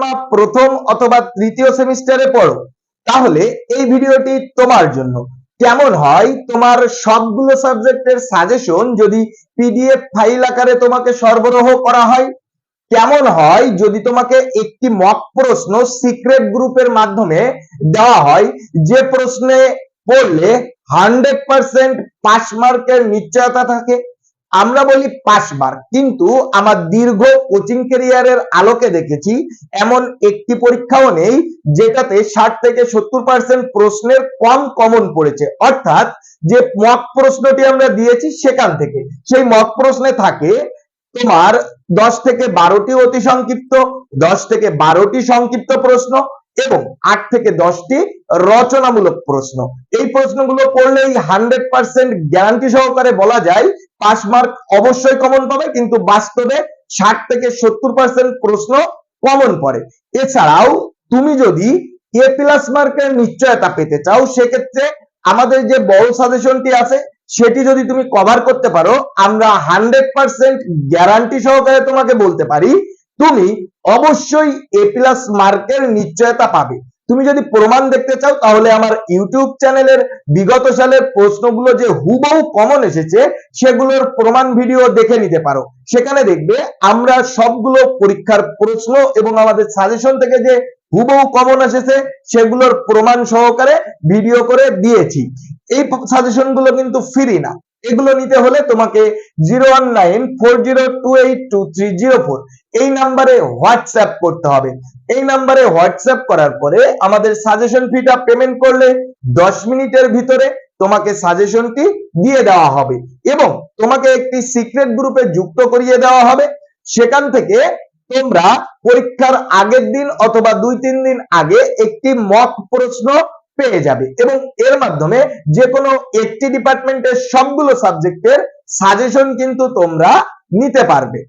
Diploma প্রথম অথবা তৃতীয় সেমিস্টারে পড়ো, তাহলে এই ভিডিওটি তোমার জন্য। কেমন হয়? তোমার সবগুলো সাবজেক্টের সাজেশন যদি পিডিএফ ফাইল আকারে তোমাকে সরবরাহ করা হয়, কেমন হয়? যদি তোমাকে একটি মক প্রশ্ন সিক্রেট গ্রুপের মাধ্যমে দেওয়া হয়, যে প্রশ্নে পড়লে হান্ড্রেড পার্সেন্ট পাস মার্কের নিশ্চয়তা থাকে আমরা বলি মার্ক কিন্তু আমার দীর্ঘ কোচিং ক্যারিয়ারের আলোকে দেখেছি, এমন একটি পরীক্ষাও নেই যেটাতে ষাট থেকে সত্তর পার্সেন্ট প্রশ্নের কম কমন পড়েছে। অর্থাৎ যে মক প্রশ্নটি আমরা দিয়েছি সেখান থেকে। সেই মক প্রশ্নে থাকে, তোমার দশ থেকে বারোটি অতি সংক্ষিপ্ত, দশ থেকে বারোটি সংক্ষিপ্ত প্রশ্ন এবং আট থেকে দশটি রচনামূলক প্রশ্ন। এই প্রশ্নগুলো পড়লেই হান্ড্রেড পার্সেন্ট গ্যারান্টি সহকারে বলা যায় পাস মার্ক অবশ্যই কমন পাবে, কিন্তু বাস্তবে ষাট থেকে সত্তর পার্সেন্ট প্রশ্ন কমন পড়ে। এছাড়াও তুমি যদি এ প্লাস মার্কের নিশ্চয়তা পেতে চাও, সেক্ষেত্রে আমাদের যে বড় সাজেশনটি আছে, সেটি যদি তুমি কভার করতে পারো, আমরা হান্ড্রেড পার্সেন্ট গ্যারান্টি সহকারে তোমাকে বলতে পারি তুমি অবশ্যই এ প্লাস মার্কের নিশ্চয়তা পাবে। তুমি যদি প্রমাণ দেখতে চাও, তাহলে আমার ইউটিউব চ্যানেলের বিগত সালের প্রশ্নগুলো যে হুবহু কমন এসেছে, সেগুলোর প্রমাণ ভিডিও দেখে নিতে পারো। সেখানে দেখবে আমরা সবগুলো পরীক্ষার প্রশ্ন এবং আমাদের সাজেশন থেকে যে হুবহু কমন এসেছে, সেগুলোর প্রমাণ সহকারে ভিডিও করে দিয়েছি। এই সাজেশনগুলো কিন্তু ফ্রি না। এগুলো নিতে হলে তোমাকে zero one nine four zero two eight three zero four. এই নাম্বারে হোয়াটসঅ্যাপ করতে হবে। এই নাম্বারে হোয়াটসঅ্যাপ করার পরে আমাদের সাজেশন ফিটা পেমেন্ট করলে দশ মিনিটের ভিতরে তোমাকে সাজেশনটি দিয়ে দেওয়া হবে এবং তোমাকে একটি সিক্রেট গ্রুপে যুক্ত করিয়ে দেওয়া হবে। সেখান থেকে তোমরা পরীক্ষার আগের দিন অথবা দুই তিন দিন আগে একটি মক প্রশ্ন পেয়ে যাবে। এবং এর মাধ্যমে যে কোনো একটি ডিপার্টমেন্টের সবগুলো সাবজেক্টের সাজেশন কিন্তু তোমরা নিতে পারবে।